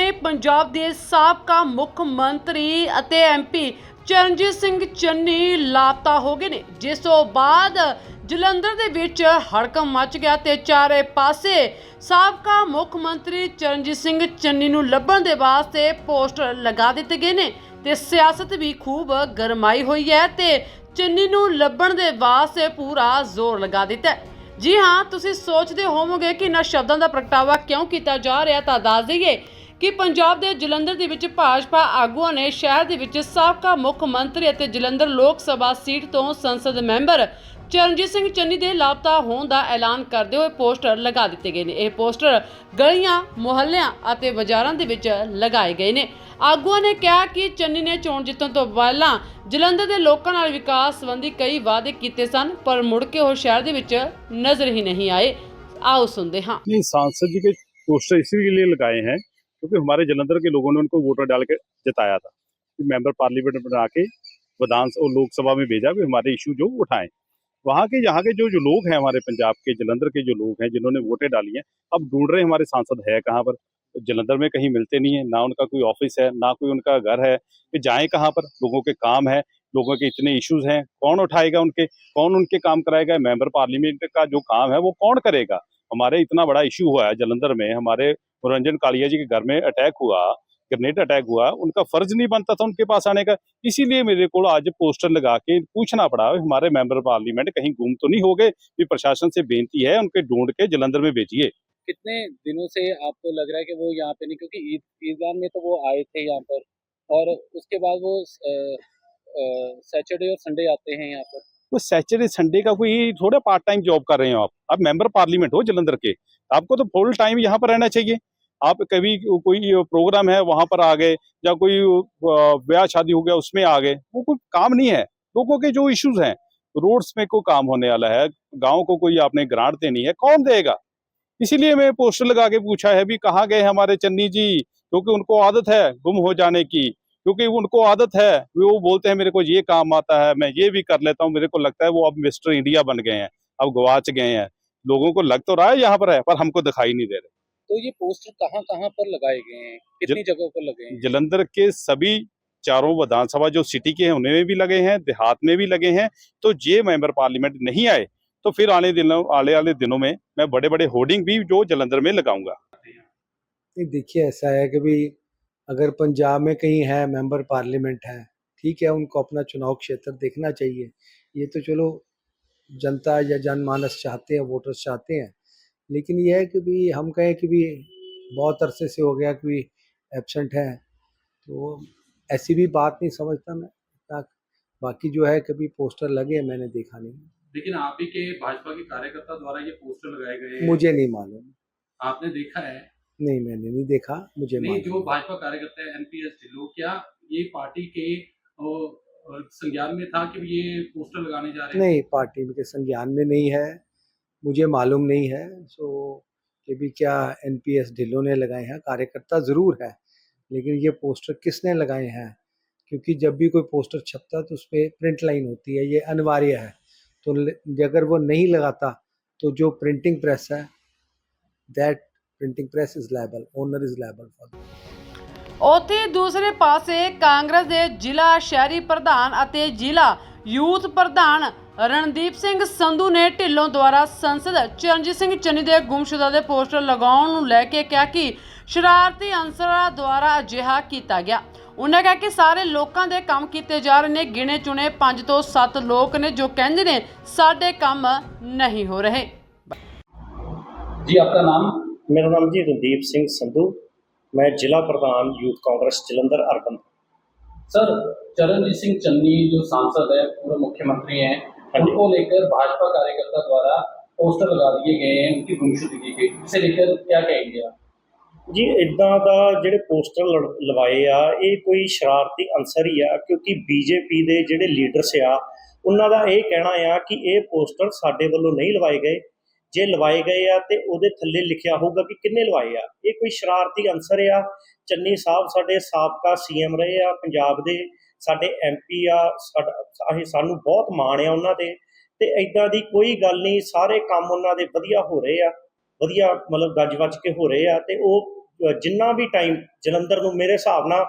ਹੁਣੇ ਪੰਜਾਬ ਦੇ ਸਾਬਕਾ ਮੁੱਖ ਮੰਤਰੀ ਅਤੇ ਐਮਪੀ ਚਰਨਜੀਤ ਸਿੰਘ ਚੰਨੀ ਲਾਪਤਾ ਹੋ ਗਏ ਨੇ। ਜਿਸ ਤੋਂ ਬਾਅਦ ਜਲੰਧਰ ਦੇ ਵਿੱਚ ਹੜਕੰਪ ਮਚ ਗਿਆ ਤੇ ਚਾਰੇ ਪਾਸੇ ਸਾਬਕਾ ਮੁੱਖ ਮੰਤਰੀ ਚਰਨਜੀਤ ਸਿੰਘ ਚੰਨੀ ਨੂੰ ਲੱਭਣ ਦੇ ਵਾਸਤੇ ਪੋਸਟਰ ਲਗਾ ਦਿੱਤੇ ਗਏ ਨੇ ਤੇ ਸਿਆਸਤ ਵੀ ਖੂਬ ਗਰਮਾਈ ਹੋਈ ਹੈ ਤੇ ਚੰਨੀ ਨੂੰ ਲੱਭਣ ਦੇ ਵਾਸਤੇ ਪੂਰਾ ਜ਼ੋਰ ਲਗਾ ਦਿੱਤਾ ਜੀ ਹਾਂ, ਤੁਸੀਂ ਸੋਚਦੇ ਹੋਵੋਗੇ ਕਿ ਇਹਨਾਂ ਸ਼ਬਦਾਂ ਦਾ ਪ੍ਰਗਟਾਵਾ ਕਿਉਂ ਕੀਤਾ ਜਾ ਰਿਹਾ, ਤਾਂ ਦੱਸ ਦਈਏ ਕਿ ਪੰਜਾਬ ਦੇ ਜਲੰਧਰ ਦੇ ਵਿੱਚ ਭਾਜਪਾ ਆਗੂਆਂ ਨੇ ਸ਼ਹਿਰ ਦੇ ਵਿੱਚ ਸਾਬਕਾ ਮੁੱਖ ਮੰਤਰੀ ਅਤੇ ਜਲੰਧਰ ਲੋਕ ਸਭਾ ਸੀਟ ਤੋਂ ਸੰਸਦ ਮੈਂਬਰ ਚਰਨਜੀਤ ਸਿੰਘ ਚੰਨੀ ਦੇ ਲਾਪਤਾ ਹੋਣ ਦਾ ਐਲਾਨ ਕਰਦੇ ਹੋਏ ਪੋਸਟਰ ਲਗਾ ਦਿੱਤੇ ਗਏ ਨੇ ਇਹ ਪੋਸਟਰ ਗਲੀਆਂ ਮੁਹੱਲਿਆਂ ਅਤੇ ਬਾਜ਼ਾਰਾਂ ਦੇ ਵਿੱਚ ਲਗਾਏ ਗਏ ਨੇ ਆਗੂਆਂ ਨੇ ਕਿਹਾ ਕਿ ਚੰਨੀ ਨੇ ਚੋਣ ਜਿੱਤਣ ਤੋਂ ਪਹਿਲਾਂ ਜਲੰਧਰ ਦੇ ਲੋਕਾਂ ਨਾਲ ਵਿਕਾਸ ਸੰਬੰਧੀ ਕਈ ਵਾਅਦੇ ਕੀਤੇ ਸਨ ਪਰ ਮੁੜ ਕੇ ਉਹ ਸ਼ਹਿਰ ਦੇ ਵਿੱਚ ਨਜ਼ਰ ਹੀ ਨਹੀਂ ਆਏ ਆਓ ਸੁਣਦੇ ਹਾਂ नहीं सांसद जी के पोस्टर इसीलिए लगाए हैं क्योंकि हमारे जलंधर के लोगों ने उनको वोटर डाल के जताया था कि मेंबर पार्लियामेंट बना के विधान और लोकसभा में भेजा कि हमारे इशू जो उठाएँ। वहाँ के, यहाँ के जो जो लोग हैं हमारे पंजाब के, जलंधर के जो लोग हैं, जिन्होंने वोटें डाली हैं, अब ढूंढ रहे हमारे सांसद है कहाँ पर? जलंधर में कहीं मिलते नहीं है, ना उनका कोई ऑफ़िस है, ना कोई उनका घर है, कि जाए कहाँ पर? लोगों के काम है, लोगों के इतने इश्यूज़ हैं, कौन उठाएगा उनके, कौन उनके काम कराएगा? मेंबर पार्लियामेंट का जो काम है वो कौन करेगा? हमारे इतना बड़ा इशू हुआ है जलंधर में, हमारे मनोरंजन कालिया जी के घर में अटैक हुआ ग्रेनेड अटैक हुआ उनका फ़र्ज़ नहीं बनता था उनके पास आने का। इसीलिए मेरे को आज पोस्टर लगा के पूछना पड़ा हमारे मेंबर पार्लियामेंट कहीं गुम तो नहीं हो गए? ये प्रशासन से बेनती है उनके ढूंढ के जलंधर में भेजिए। कितने दिनों से आपको लग रहा है कि वो यहाँ पे नहीं क्योंकि ईद ईदगाह में तो वो आए थे यहाँ पर और उसके बाद वो सैटरडे और संडे आते हैं यहाँ पर। वो सैटरडे संडे का कोई थोड़ा पार्ट टाइम जॉब कर रहे हो आप। आप मेंबर पार्लियामेंट हो जलंधर के आपको तो फुल टाइम यहाँ पर रहना चाहिए। आप कभी कोई प्रोग्राम है, वहाँ पर आ गए, या कोई ब्याह शादी हो गया, उसमें आ गए, वो कोई काम नहीं है। लोगों के जो इश्यूज़ हैं रोड्स में कोई काम होने वाला है, गाँव को कोई आपने ग्रांट देनी है, कौन देगा? इसीलिए मैं पोस्टर लगा के पूछा है भी कहाँ गए हमारे चन्नी जी? क्योंकि उनको आदत है गुम हो जाने की, क्योंकि उनको आदत है, वो बोलते हैं, मेरे को ये काम आता है, मैं ये भी कर लेता हूँ, मेरे को लगता है वो अब मिस्टर इंडिया बन गए हैं, अब गवाच गए हैं। लोगों को लग तो रहा है यहाँ पर है, पर हमको दिखाई नहीं दे रहे। तो ये पोस्टर कहाँ कहाँ पर लगाए गए हैं? कितनी जगहों पर लगे हैं? जलंधर के सभी चारों विधानसभा जो सिटी के हैं उनमें भी लगे हैं देहात में भी लगे हैं। तो ये मेंबर पार्लियामेंट नहीं आए तो फिर आने दिनों आने वाले दिनों में मैं बड़े बड़े होर्डिंग भी जो जलंधर में लगाऊँगा। नहीं देखिए ऐसा है कि भाई अगर पंजाब में कहीं है मेंबर पार्लियामेंट है ठीक है उनको अपना चुनाव क्षेत्र देखना चाहिए। ये तो चलो जनता या जनमानस चाहते हैं वोटर्स चाहते हैं। लेकिन यह है कि भी हम कहें कि भी बहुत अरसे से हो गया कि भी एबसेंट है तो ऐसी भी बात नहीं समझता मैं इतना। बाकी जो है कभी पोस्टर लगे मैंने देखा नहीं। लेकिन आप ही के भाजपा के कार्यकर्ता द्वारा ये पोस्टर लगाए गए हैं? मुझे नहीं मालूम। आपने देखा है? नहीं मैंने नहीं देखा मुझे नहीं जो भाजपा कार्यकर्ता है एनपीएस ढिल्लो क्या ये पार्टी के संज्ञान में था कि ये पोस्टर लगाने जा रहे हैं? नहीं पार्टी के संज्ञान में नहीं है। मुझे मालूम नहीं है सो कि भी क्या एनपीएस ढिल्लों ने लगाए हैं कार्यकर्ता ज़रूर है लेकिन ये पोस्टर किसने लगाए हैं क्योंकि जब भी कोई पोस्टर छपता है तो उस पर प्रिंट लाइन होती है ये अनिवार्य है तो ल- अगर वो नहीं लगाता तो जो प्रिंटिंग प्रेस है that printing press is liable owner is liable for ਉੱਥੇ ਦੂਸਰੇ ਪਾਸੇ ਕਾਂਗਰਸ ਦੇ ਜ਼ਿਲ੍ਹਾ ਸ਼ਹਿਰੀ ਪ੍ਰਧਾਨ ਅਤੇ ਜ਼ਿਲ੍ਹਾ ਯੂਥ ਪ੍ਰਧਾਨ ਰਣਦੀਪ ਸਿੰਘ ਸੰਧੂ ਨੇ ਢਿੱਲੋਂ ਦੁਆਰਾ ਸੰਸਦ ਚਰਨਜੀਤ ਸਿੰਘ ਚੰਨੀ ਦੇ ਗੁੰਮਸ਼ੁਦਾ ਦੇ ਪੋਸਟਰ ਲਗਾਉਣ ਨੂੰ ਲੈ ਕੇ ਕਿਹਾ ਕਿ ਸ਼ਰਾਰਤੀ ਅਨਸਰਾਂ ਦੁਆਰਾ ਅਜਿਹਾ ਕੀਤਾ ਗਿਆ ਉਹਨਾਂ ਕਿਹਾ ਕਿ ਸਾਰੇ ਲੋਕਾਂ ਦੇ ਕੰਮ ਕੀਤੇ ਜਾ ਰਹੇ ਨੇ ਗਿਣੇ ਚੁਣੇ 5 ਤੋਂ 7 ਲੋਕ ਨੇ ਜੋ ਕਹਿੰਦੇ ਨੇ ਸਾਡੇ ਕੰਮ ਨਹੀਂ ਹੋ ਰਹੇ जी आपका नाम ਮੇਰਾ ਨਾਮ ਜੀ ਰਣਦੀਪ ਸਿੰਘ ਸੰਧੂ ਮੈਂ ਜ਼ਿਲ੍ਹਾ ਪ੍ਰਧਾਨ youth Congress Jalandhar urban sir Charanjit Singh Channi जो सांसद है पूर्व मुख्यमंत्री हैं हाँ जी। उनको लेकर भाजपा कार्यकर्ता द्वारा पोस्टर लगा दिए गए हैं उनकी गुमशुदगी की गई इसे लेकर क्या कहेंगे आप ਜੀ ਇਦਾਂ ਦਾ ਜਿਹੜੇ ਪੋਸਟਰ ਲੜ- ਲਵਾਏ ਆ ਇਹ ਕੋਈ ਸ਼ਰਾਰਤੀ ਅਨਸਰ ਹੀ ਆ ਕਿਉਂਕਿ ਬੀਜੇਪੀ ਦੇ ਜਿਹੜੇ ਲੀਡਰਸ ਆ ਉਹਨਾਂ ਦਾ ਇਹ ਕਹਿਣਾ ਆ ਕਿ ਇਹ ਪੋਸਟਰ ਸਾਡੇ ਵੱਲੋਂ ਨਹੀਂ ਲਵਾਏ ਗਏ ਜੇ ਲਵਾਏ ਗਏ ਆ ਤੇ ਉਹਦੇ ਥੱਲੇ ਲਿਖਿਆ ਹੋਊਗਾ ਕਿ ਕਿੰਨੇ ਲਵਾਏ ਆ ਇਹ ਕੋਈ ਸ਼ਰਾਰਤੀ ਅਨਸਰ ਆ ਚੰਨੀ ਸਾਹਿਬ ਸਾਡੇ ਸਾਬਕਾ ਸੀਐਮ ਰਹੇ ਆ ਪੰਜਾਬ ਦੇ ਸਾਡੇ ਐਮਪੀ ਆ ਸਾਡਾ ਅਸੀਂ ਸਾਨੂੰ ਬਹੁਤ ਮਾਣ ਆ ਉਹਨਾਂ ਤੇ ਤੇ ਐਦਾਂ ਦੀ ਕੋਈ ਗੱਲ ਨਹੀਂ ਸਾਰੇ ਕੰਮ ਉਹਨਾਂ ਦੇ ਵਧੀਆ ਹੋ ਰਹੇ ਆ ਵਧੀਆ ਮਤਲਬ ਗੱਜ ਵੱਜ ਕੇ ਹੋ ਰਹੇ ਆ ਤੇ ਉਹ ਅ, ਜਿੰਨਾ ਵੀ ਟਾਈਮ ਜਲੰਧਰ ਨੂੰ ਮੇਰੇ ਹਿਸਾਬ ਨਾਲ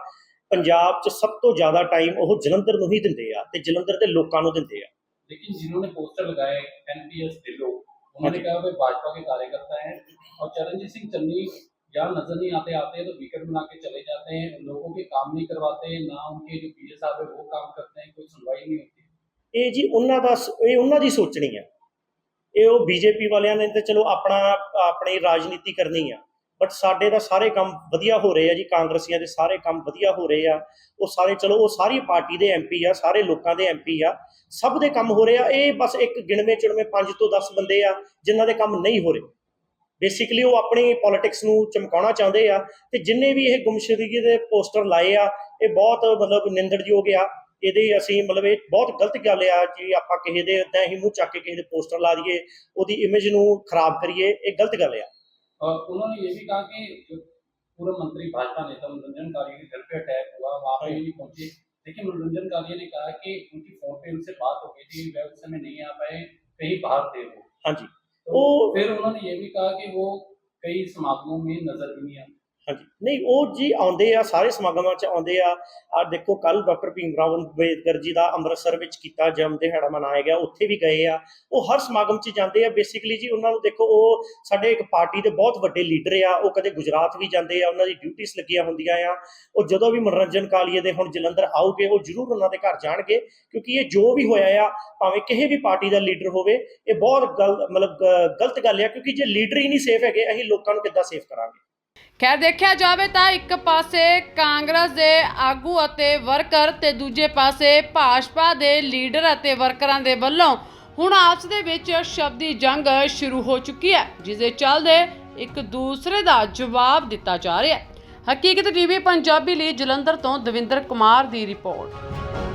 ਪੰਜਾਬ 'ਚ ਸਭ ਤੋਂ ਜ਼ਿਆਦਾ ਟਾਈਮ ਉਹ ਜਲੰਧਰ ਨੂੰ ਹੀ ਦਿੰਦੇ ਆ ਤੇ ਜਲੰਧਰ ਦੇ ਲੋਕਾਂ ਨੂੰ ਦਿੰਦੇ ਆ लेकिन जिन्होंने पोस्टर लगाए एनपीएस ढिल्लो उन्होंने कहा वे भाजपा के कार्यकर्ता हैं और चरणजीत सिंह चन्नी यहाँ नजर नहीं आते आते हैं तो विकेट बना के चले जाते हैं लोगों के काम नहीं करवाते ना उनके जो पी साहब है वो काम करते हैं कोई सुनवाई नहीं होती ਇਹ ਜੀ ਉਹਨਾਂ ਦਾ ਸ- ਇਹ ਉਹਨਾਂ ਦੀ ਸੋਚਣੀ ਆ ਇਹ ਉਹ ਬੀਜੇਪੀ ਵਾਲਿਆਂ ਨੇ ਤੇ ਚਲੋ ਆਪਣਾ ਆਪਣੀ ਰਾਜਨੀਤੀ ਕਰਨੀ ਆ ਬਟ ਸਾਡੇ ਦਾ ਸਾਰੇ ਕੰਮ ਵਧੀਆ ਹੋ ਰਹੇ ਆ ਜੀ ਕਾਂਗਰਸੀਆਂ ਦੇ ਸਾਰੇ ਕੰਮ ਵਧੀਆ ਹੋ ਰਹੇ ਆ ਉਹ ਸਾਰੇ ਚਲੋ ਉਹ ਸਾਰੀ ਪਾਰਟੀ ਦੇ ਐਮਪੀ ਆ ਸਾਰੇ ਲੋਕਾਂ ਦੇ ਐਮਪੀ ਆ ਸਭ ਦੇ ਕੰਮ ਹੋ ਰਹੇ ਆ ਇਹ ਬਸ ਇੱਕ ਗਿਣਵੇਂ ਚੁਣਵੇਂ 5 ਤੋਂ 10 ਬੰਦੇ ਆ ਜਿਨ੍ਹਾਂ ਦੇ ਕੰਮ ਨਹੀਂ ਹੋ ਰਹੇ ਬੇਸਿਕਲੀ ਉਹ ਆਪਣੀ ਪੋਲਿਟਿਕਸ ਨੂੰ ਚਮਕਾਉਣਾ ਚਾਹੁੰਦੇ ਆ ਤੇ ਜਿੰਨੇ ਵੀ ਇਹ ਗੁੰਮਸ਼ੁਦਗੀ ਦੇ ਪੋਸਟਰ ਲਾਏ ਆ ਇਹ ਬਹੁਤ ਮਤਲਬ ਨਿੰਦਣਯੋਗ ਆ ਇਹਦੇ ਅਸੀਂ ਮਤਲਬ ਇਹ ਬਹੁਤ ਗਲਤ ਗੱਲ ਆ ਜੀ ਆਪਾਂ ਕਿਸੇ ਦੇ ਏਦਾਂ ਹੀ ਮੂੰਹ ਚੱਕ ਕੇ ਕਿਸੇ ਦੇ ਪੋਸਟਰ ਲਾ ਦਈਏ ਉਹਦੀ ਇਮੇਜ ਨੂੰ ਖਰਾਬ ਕਰੀਏ ਇਹ ਗਲਤ ਗੱਲ ਆ और उन्होंने ये भी कहा कि जो पूर्व मंत्री भाजपा नेता मनोरंजन कालिया के घर पे अटैक हुआ वहाँ पे नहीं पहुंचे लेकिन मनोरंजन कालिया ने कहा कि उनकी फोन पे उनसे बात हो गई थी वह उस समय नहीं आ पाए कहीं बाहर थे वो ਹਾਂਜੀ तो वो- फिर उन्होंने ये भी कहा कि वो कई समागमों में नजर भी नहीं आते ਹਾਂਜੀ। ਨਹੀਂ, ਉਹ ਜੀ ਆਉਂਦੇ ਆ, ਸਾਰੇ ਸਮਾਗਮਾਂ 'ਚ ਆਉਂਦੇ ਆ। ਆ ਦੇਖੋ ਕੱਲ ਡਾਕਟਰ ਭੀਮ ਰਾਓ ਅੰਬੇਦਕਰ ਜੀ ਦਾ ਅੰਮ੍ਰਿਤਸਰ ਵਿੱਚ ਕੀਤਾ ਜਨਮ ਦਿਹਾੜਾ ਮਨਾਇਆ ਗਿਆ, ਉੱਥੇ ਵੀ ਗਏ ਆ। ਉਹ ਹਰ ਸਮਾਗਮ 'ਚ ਜਾਂਦੇ ਆ। ਬੇਸਿਕਲੀ ਜੀ ਉਹਨਾਂ ਨੂੰ ਦੇਖੋ, ਉਹ ਸਾਡੇ ਇੱਕ ਪਾਰਟੀ ਦੇ ਬਹੁਤ ਵੱਡੇ ਲੀਡਰ ਆ। ਉਹ ਕਦੇ ਗੁਜਰਾਤ ਵੀ ਜਾਂਦੇ ਆ, ਉਹਨਾਂ ਦੀ ਡਿਊਟੀਆਂ ਲੱਗੀਆਂ ਹੁੰਦੀਆਂ ਆ। ਉਹ ਜਦੋਂ ਵੀ ਮਨੋਰੰਜਨ ਕਾਲੀਏ ਦੇ ਹੁਣ ਜਲੰਧਰ ਆਉਗੇ, ਉਹ ਜ਼ਰੂਰ ਉਹਨਾਂ ਦੇ ਘਰ ਜਾਣਗੇ। ਕਿਉਂਕਿ ਇਹ ਜੋ ਵੀ ਹੋਇਆ ਆ, ਭਾਵੇਂ ਕਿਸੇ ਵੀ ਪਾਰਟੀ ਦਾ ਲੀਡਰ ਹੋਵੇ, ਇਹ ਬਹੁਤ ਗਲ, ਮਤਲਬ ਗਲਤ ਗੱਲ ਆ। ਕਿਉਂਕਿ ਜੇ ਲੀਡਰ ਹੀ ਨਹੀਂ ਸੇਫ ਹੈਗੇ, ਅਸੀਂ ਲੋਕਾਂ ਨੂੰ ਕਿੱਦਾਂ ਸੇਫ ਕਰਾਂਗੇ? ਖੈਰ, ਦੇਖਿਆ ਜਾਵੇ ਤਾਂ ਇੱਕ ਪਾਸੇ ਕਾਂਗਰਸ ਦੇ ਆਗੂ ਅਤੇ ਵਰਕਰ ਤੇ ਦੂਜੇ ਪਾਸੇ ਭਾਜਪਾ ਦੇ ਲੀਡਰ ਅਤੇ ਵਰਕਰਾਂ ਦੇ ਵੱਲੋਂ ਹੁਣ ਆਪਸ ਦੇ ਵਿੱਚ ਸ਼ਬਦੀ ਜੰਗ ਸ਼ੁਰੂ ਹੋ ਚੁੱਕੀ ਹੈ, ਜਿਸ ਦੇ ਚੱਲਦੇ ਇੱਕ ਦੂਸਰੇ ਦਾ ਜਵਾਬ ਦਿੱਤਾ ਜਾ ਰਿਹਾ ਹੈ। ਹਕੀਕਤ ਟੀਵੀ ਪੰਜਾਬੀ ਲਈ ਜਲੰਧਰ ਤੋਂ ਦਵਿੰਦਰ ਕੁਮਾਰ ਦੀ ਰਿਪੋਰਟ।